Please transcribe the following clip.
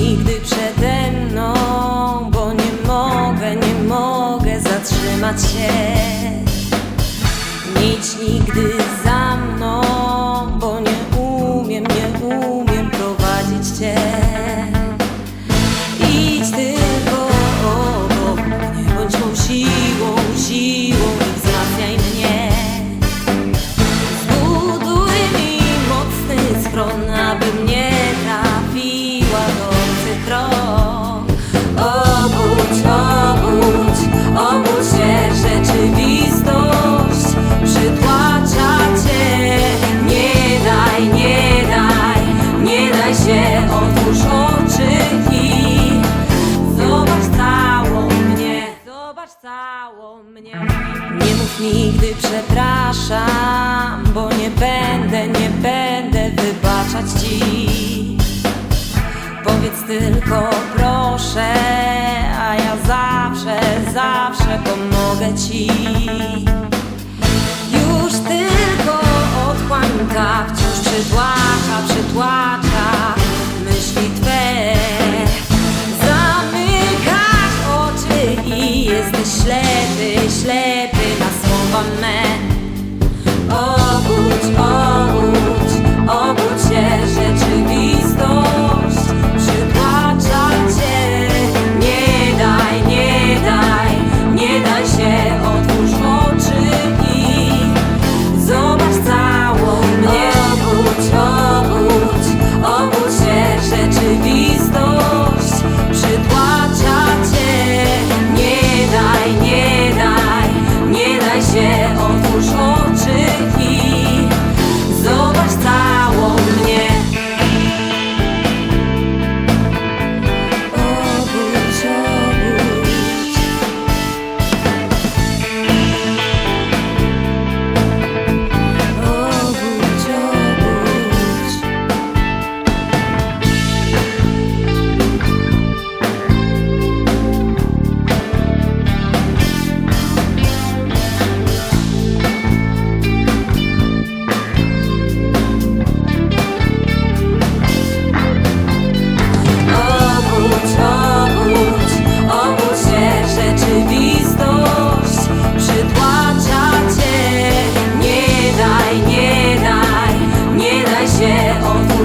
nigdy przede mną Bo nie mogę, nie mogę zatrzymać się. Nie idź nigdy za mną Bo nie umiem, nie umiem prowadzić Cię. mnie. Nie mów nigdy przepraszam, bo nie będę, nie będę wybaczać ci. Powiedz tylko proszę, a ja zawsze, zawsze pomogę ci. Już tylko otchłań tak